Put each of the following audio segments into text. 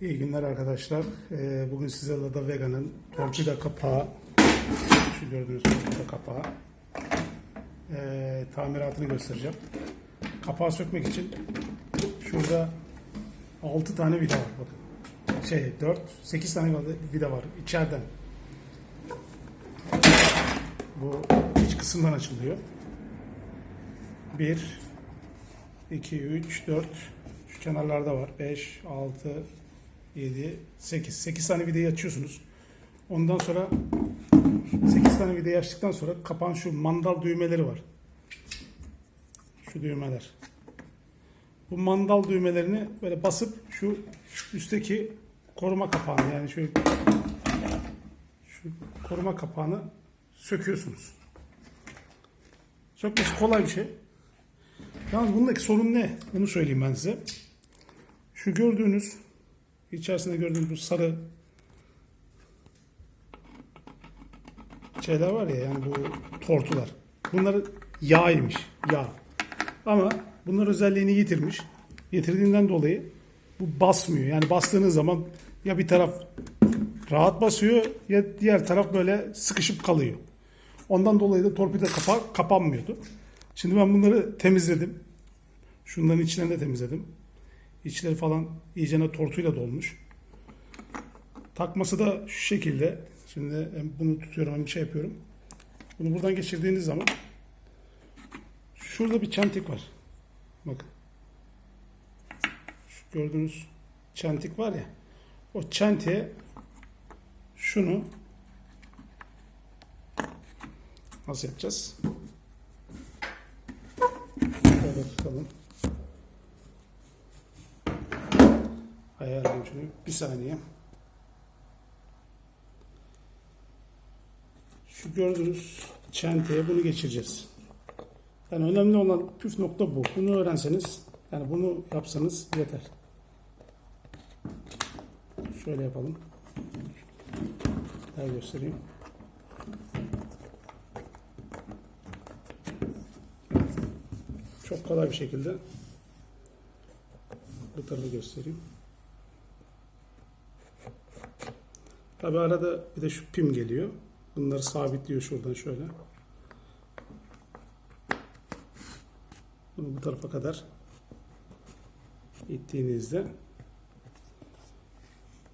İyi günler arkadaşlar. Ee, bugün size Lada Vega'nın torpida kapağı, şu gördüğünüz torpida kapağı, ee, tamiratını göstereceğim. Kapağı sökmek için şurada 6 tane vida var. Bakın. Şey 4, 8 tane vida var içeriden. Bu iç kısımdan açılıyor. 1, 2, 3, 4, şu kenarlarda var. 5, 6, 7, 8. 8 tane vidayı açıyorsunuz. Ondan sonra 8 tane vidayı açtıktan sonra kapağın şu mandal düğmeleri var. Şu düğmeler. Bu mandal düğmelerini böyle basıp şu üstteki koruma kapağını yani şu şu koruma kapağını söküyorsunuz. Sökmesi kolay bir şey. Yalnız bundaki sorun ne? Onu söyleyeyim ben size. Şu gördüğünüz içerisinde gördüğünüz bu sarı şeyler var ya yani bu tortular. Bunları yağymış. Yağ. Ama bunlar özelliğini yitirmiş. Yitirdiğinden dolayı bu basmıyor. Yani bastığınız zaman ya bir taraf rahat basıyor ya diğer taraf böyle sıkışıp kalıyor. Ondan dolayı da torpido kapağı kapanmıyordu. Şimdi ben bunları temizledim. Şunların içlerini de temizledim. İçleri falan iyicene tortuyla dolmuş. Takması da şu şekilde. Şimdi hem bunu tutuyorum hem şey yapıyorum. Bunu buradan geçirdiğiniz zaman şurada bir çentik var. Bakın. Şu gördüğünüz çentik var ya. O çentiğe şunu nasıl yapacağız? Şöyle tutalım. Ayarlayayım şunu. Bir saniye. Şu gördüğünüz çenteye bunu geçireceğiz. Yani önemli olan püf nokta bu. Bunu öğrenseniz, yani bunu yapsanız yeter. Şöyle yapalım. Daha göstereyim. Çok kolay bir şekilde bu tarafı göstereyim. Tabi arada bir de şu pim geliyor. Bunları sabitliyor şuradan şöyle. Bunu bu tarafa kadar ittiğinizde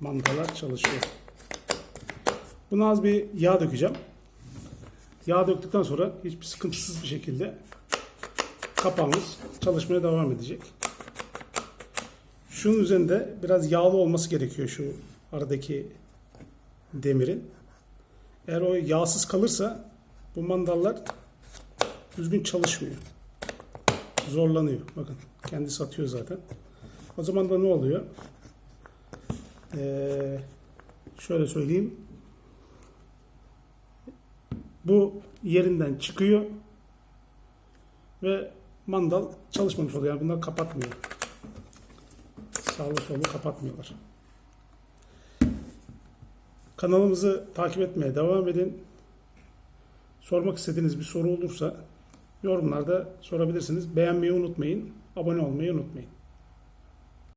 mandalar çalışıyor. Buna az bir yağ dökeceğim. Yağ döktükten sonra hiçbir sıkıntısız bir şekilde kapağımız çalışmaya devam edecek. Şunun üzerinde biraz yağlı olması gerekiyor şu aradaki demirin. Eğer o yağsız kalırsa bu mandallar düzgün çalışmıyor. Zorlanıyor. Bakın kendisi atıyor zaten. O zaman da ne oluyor? Ee, şöyle söyleyeyim. Bu yerinden çıkıyor ve mandal çalışmamış oluyor. Yani bunlar kapatmıyor. Sağlı sollu kapatmıyorlar. Kanalımızı takip etmeye devam edin. Sormak istediğiniz bir soru olursa yorumlarda sorabilirsiniz. Beğenmeyi unutmayın. Abone olmayı unutmayın.